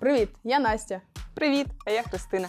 Привіт, я Настя. Привіт, а я Христина.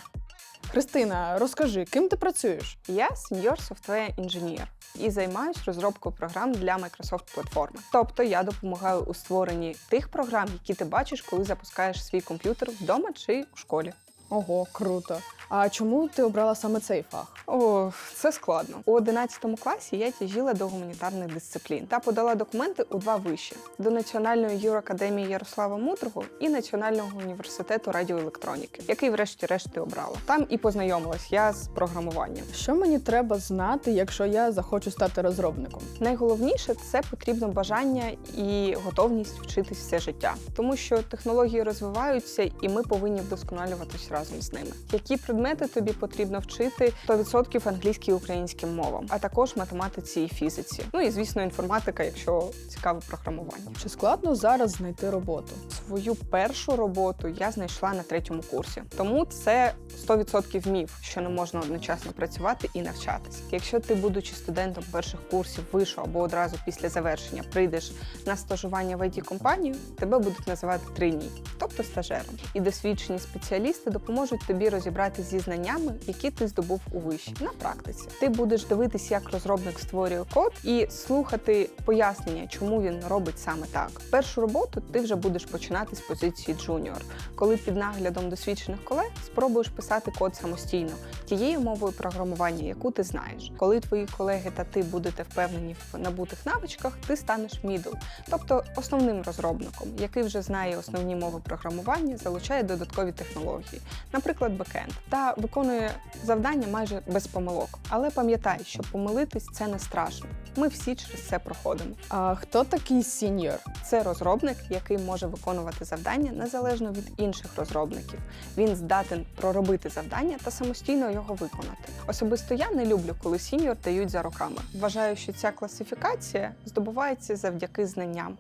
Христина, розкажи, ким ти працюєш? Я сеньор software інженер і займаюсь розробкою програм для Microsoft платформи. Тобто я допомагаю у створенні тих програм, які ти бачиш, коли запускаєш свій комп'ютер вдома чи у школі. Ого, круто. А чому ти обрала саме цей фах? О, це складно. У 11 класі я тяжіла до гуманітарних дисциплін та подала документи у два виші до Національної юракадемії Ярослава Мудрого і Національного університету радіоелектроніки, який, врешті-решт, ти обрала. Там і познайомилась я з програмуванням. Що мені треба знати, якщо я захочу стати розробником? Найголовніше це потрібно бажання і готовність вчитись все життя, тому що технології розвиваються, і ми повинні вдосконалюватись разом з ними. Які предмети тобі потрібно вчити? 100% англійській і українським мовам, а також математиці і фізиці. Ну і звісно, інформатика, якщо цікаве програмування. Чи складно зараз знайти роботу? Свою першу роботу я знайшла на третьому курсі, тому це 100% міф, що не можна одночасно працювати і навчатись. Якщо ти, будучи студентом перших курсів вишу або одразу після завершення прийдеш на стажування в it компанію тебе будуть називати триній, тобто стажером. І досвідчені спеціалісти допоможуть тобі розібратися зі знаннями, які ти здобув у виші на практиці. Ти будеш дивитись, як розробник створює код, і слухати пояснення, чому він робить саме так. Першу роботу ти вже будеш починати з позиції джуніор, коли під наглядом досвідчених колег спробуєш писати код самостійно тією мовою програмування, яку ти знаєш. Коли твої колеги та ти будете впевнені в набутих навичках, ти станеш мідл, тобто основним розробником, який вже знає основні мови програмування, залучає додаткові технології, наприклад, бекенд, та виконує завдання майже без помилок. Але пам'ятай, що помилитись це не страшно. Ми всі через це проходимо. А хто такий сіньор? Це розробник, який може виконувати завдання незалежно від інших розробників. Він здатен проробити завдання та самостійно його виконати. Особисто я не люблю, коли сіньор дають за роками. Вважаю, що ця класифікація здобувається завдяки знанням.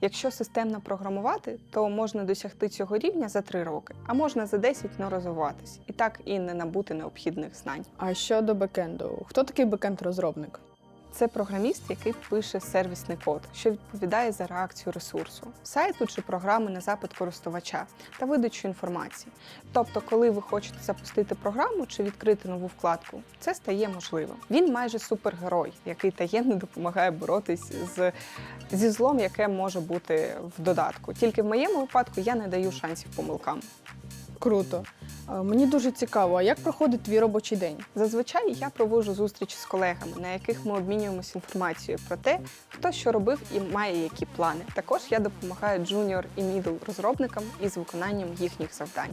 Якщо системно програмувати, то можна досягти цього рівня за 3 роки, а можна за 10 но розвиватись і так і не набути необхідних знань. А щодо бекенду, хто такий бекенд-розробник? Це програміст, який пише сервісний код, що відповідає за реакцію ресурсу, сайту чи програми на запит користувача та видачу інформації. Тобто, коли ви хочете запустити програму чи відкрити нову вкладку, це стає можливим. Він майже супергерой, який таємно допомагає боротись з зі злом, яке може бути в додатку. Тільки в моєму випадку я не даю шансів помилкам. Круто. Мені дуже цікаво, а як проходить твій робочий день? Зазвичай я проводжу зустрічі з колегами, на яких ми обмінюємося інформацією про те, хто що робив і має які плани. Також я допомагаю джуніор і мідл розробникам із виконанням їхніх завдань.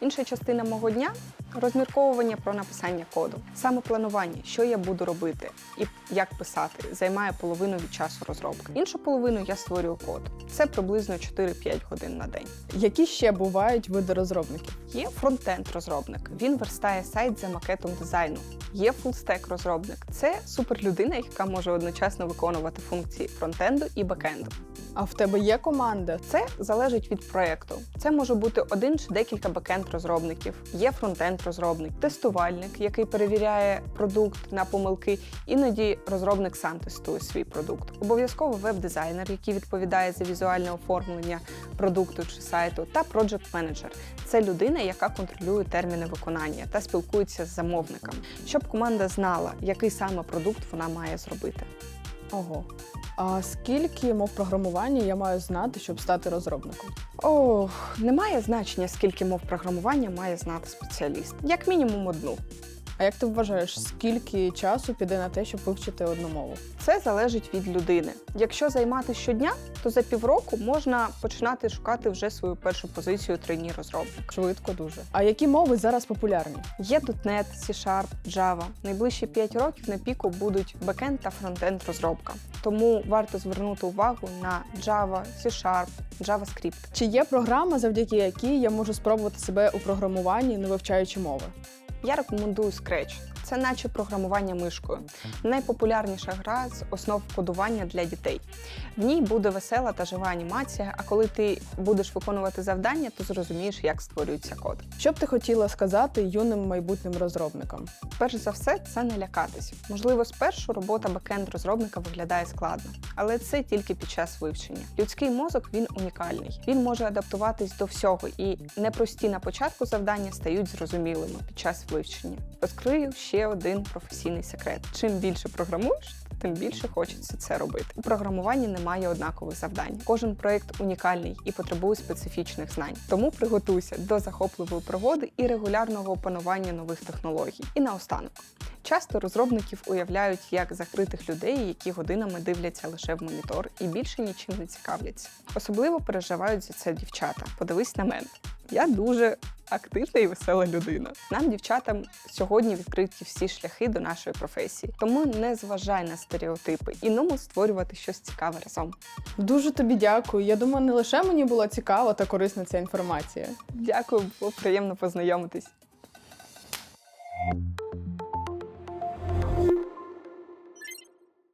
Інша частина мого дня розмірковування про написання коду, саме планування, що я буду робити і як писати, займає половину від часу розробки. Іншу половину я створюю код. Це приблизно 4-5 годин на день. Які ще бувають види розробників? Є фронтенд розробник. Він верстає сайт за макетом дизайну. Є фулстек розробник. Це суперлюдина, яка може одночасно виконувати функції фронтенду і бекенду. А в тебе є команда? Це залежить від проекту. Це може бути один чи декілька бекенд розробників. Є фронтенд розробник, тестувальник, який перевіряє продукт на помилки. Іноді розробник сам тестує свій продукт. Обов'язково веб-дизайнер, який відповідає за візуальне оформлення продукту чи сайту, та проджект менеджер це людина, яка контролює терміни виконання та спілкується з замовником, щоб команда знала, який саме продукт вона має зробити. Ого. А скільки мов програмування я маю знати, щоб стати розробником? Ох, немає значення, скільки мов програмування має знати спеціаліст. Як мінімум одну. А як ти вважаєш, скільки часу піде на те, щоб вивчити одну мову? Це залежить від людини. Якщо займатися щодня, то за півроку можна починати шукати вже свою першу позицію трейні розробник. Швидко дуже. А які мови зараз популярні? Є .NET, C-Sharp, Java. Найближчі 5 років на піку будуть бекенд та фронтенд розробка. Тому варто звернути увагу на Java, C-Sharp, JavaScript. Чи є програма, завдяки якій я можу спробувати себе у програмуванні, не вивчаючи мови? Я рекомендую Scratch. Це наче програмування мишкою. Найпопулярніша гра з основ кодування для дітей. В ній буде весела та жива анімація. А коли ти будеш виконувати завдання, то зрозумієш, як створюється код. Що б ти хотіла сказати юним майбутнім розробникам? Перш за все, це не лякатись. Можливо, спершу робота бекенд розробника виглядає складно, але це тільки під час вивчення. Людський мозок він унікальний. Він може адаптуватись до всього, і непрості на початку завдання стають зрозумілими під час вивчення. Розкрию ще один професійний секрет: чим більше програмуєш, тим більше хочеться це робити. У програмуванні немає однакових завдань. Кожен проект унікальний і потребує специфічних знань. Тому приготуйся до захопливої пригоди і регулярного опанування нових технологій. І наостанок. Часто розробників уявляють як закритих людей, які годинами дивляться лише в монітор і більше нічим не цікавляться. Особливо переживають за це дівчата. Подивись на мене. Я дуже активна і весела людина. Нам, дівчатам, сьогодні відкриті всі шляхи до нашої професії. Тому не зважай на стереотипи і ному створювати щось цікаве разом. Дуже тобі дякую. Я думаю, не лише мені була цікава та корисна ця інформація. Дякую, було приємно познайомитись.